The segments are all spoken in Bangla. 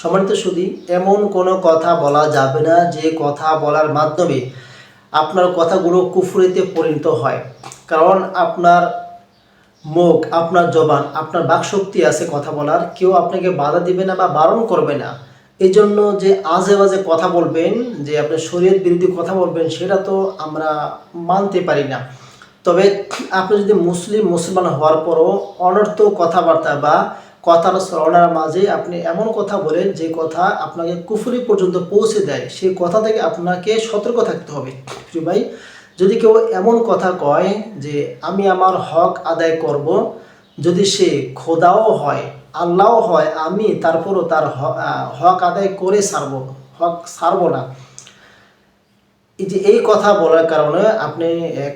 সম্মানিত সুদী এমন কোনো কথা বলা যাবে না যে কথা বলার মাধ্যমে আপনার কথাগুলো কুফুরিতে পরিণত হয়। কারণ আপনার মুখ, আপনার জবান, আপনার বাকশক্তি আছে কথা বলার, কেউ আপনাকে বাধা দিবে না বা বারণ করবে না। এই জন্য যে আজে বাজে কথা বলবেন, যে আপনি শরীয়ত বিরোধী কথা বলবেন, সেটা তো আমরা মানতে পারি না। তবে আপনি যদি মুসলিম, মুসলমান হওয়ার পরও অনর্থ কথাবার্তা বা কথার স্মরণার মাঝে আপনি এমন কথা বলেন যে কথা আপনাকে কুফুরি পর্যন্ত পৌঁছে দেয়, সেই কথা থেকে আপনাকে সতর্ক থাকতে হবে। ভাই, যদি কেউ এমন কথা কয় যে, আমি আমার হক আদায় করব যদি সে খোদাও হয়, আল্লাহও হয়, আমি তারপরও তার হক আদায় করে সারব, হক সারব না যে এই কথা বলার কারণে আপনি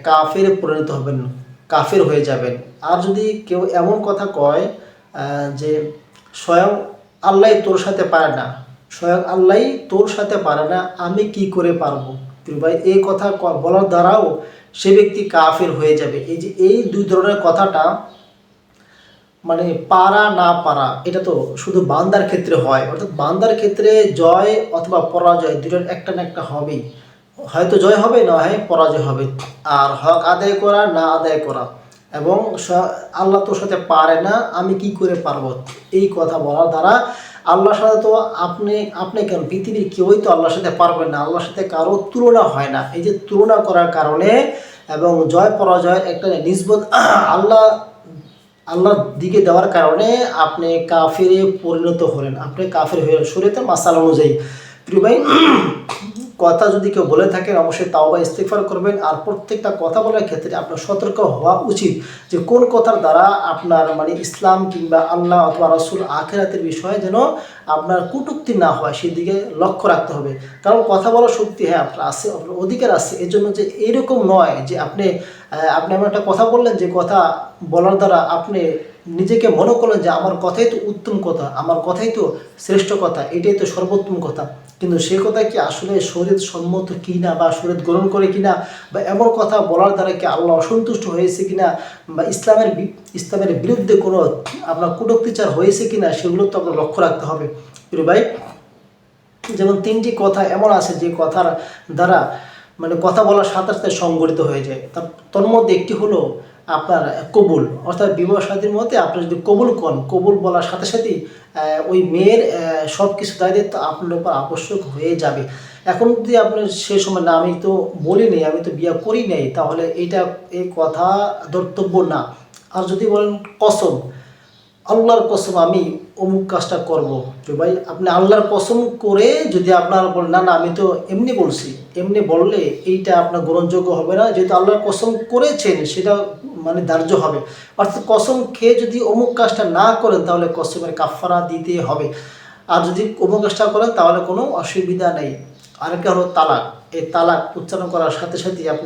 কাফের পরিণত হবেন, কাফের হয়ে যাবেন। আর যদি কেউ এমন কথা কয় যে স্বয়ং আল্লাহ তোর সাথে পারে না, স্বয়ং আল্লাহ তোর সাথে পারে না, আমি কি করে পারব? ভাই, এই কথা বলার দ্বারাও সে ব্যক্তি কাফের হয়ে যাবে। এই যে এই দুই ধরনের কথাটা মানে পারা না পারা, এটা তো শুধু বান্দার ক্ষেত্রে হয়। অর্থাৎ বান্দার ক্ষেত্রে জয় অথবা পরাজয় দুটোর একটা না একটা হবেই। হয়তো জয় হবে, না হয় পরাজয় হবে। আর হক আদায় করা, না আদায় করা। এবং আল্লাহ তোর সাথে পারে না, আমি কি করে পারব? এই কথা বলার দ্বারা আল্লাহর সাথে তো আপনি আপনি কেন? পৃথিবীর কেউই তো আল্লাহর সাথে পারবেন না। আল্লাহর সাথে কারও তুলনা হয় না। এই যে তুলনা করার কারণে এবং জয় পরাজয়ের একটা নিসবত আল্লাহ, আল্লাহর দিকে দেওয়ার কারণে আপনি কাফিরে পরিণত হলেন। আপনি কাফের হয়ে শরীয়তে মাসাল অনুযায়ী। প্রিয় ভাই কথা যদি কেউ বলে থাকেন, অবশ্যই তাও বা ইস্তেফার করবেন। আর প্রত্যেকটা কথা বলার ক্ষেত্রে আপনার সতর্ক হওয়া উচিত যে কোন কথার দ্বারা আপনার মানে ইসলাম কিংবা আল্লাহ অথবা রসুল আখেরাতের বিষয়ে যেন আপনার কটুক্তি না হয়, সেদিকে লক্ষ্য রাখতে হবে। কারণ কথা বলার শক্তি হ্যাঁ আপনার আছে, আপনার অধিকার আছে। এর জন্য যে এরকম নয় যে আপনি আপনি এমন একটা কথা বললেন যে কথা বলার দ্বারা আপনি নিজেকে মনে করলেন যে আমার কথাই তো উত্তম কথা, আমার কথাই তো শ্রেষ্ঠ কথা, এটাই তো সর্বোত্তম কথা। কিন্তু সে কথা কি আসলে শরীর সম্মত কিনা বা শরীর গ্রহণ করে কিনা বা এমন কথা বলার দ্বারা কি আল্লাহ অসন্তুষ্ট হয়েছে কিনা বা ইসলামের ইসলামের বিরুদ্ধে কোনো আপনার কুটক্তিচার হয়েছে কিনা সেগুলো তো আপনার লক্ষ্য রাখতে হবে। ভাই, যেমন তিনটি কথা এমন আছে যে কথার দ্বারা মানে কথা বলার সাথে সাথে সংগঠিত হয়ে যায়। তার তোর মধ্যে একটি হলো আপনার কবুল, অর্থাৎ বিবাহ সাদীর মধ্যে আপনি যদি কবুল করেন, কবুল বলার সাথে সাথেই ওই মেয়ের সব কিছু দায়িত্ব আপনার উপর আবশ্যক হয়ে যাবে। এখন যদি আপনার সে সময়, না, আমি তো বলিনি আমি তো বিয়ে করি নাই, তাহলে এইটা এই কথা ধর্তব্য না। আর যদি বলেন কসম, আল্লাহর কসম আমি অমুক কাজটা করব। তো ভাই, আপনি আল্লাহর কসম করে যদি আপনার বলেন, না না, আমি তো এমনি বলছি। এমনি বললে এইটা আপনার গ্রহণযোগ্য হবে না। যেহেতু আল্লাহর কসম করেছেন, সেটা মানে ধার্য হবে। অর্থাৎ কসম খেয়ে যদি অমুক কাজটা না করেন, তাহলে কসমের কাফারা দিতে হবে। আর যদি অমুক কাজটা করেন, তাহলে কোনো অসুবিধা নেই। আরেকটা হলো তালাক। এই তালাক উচ্চারণ করার সাথে সাথে আপনার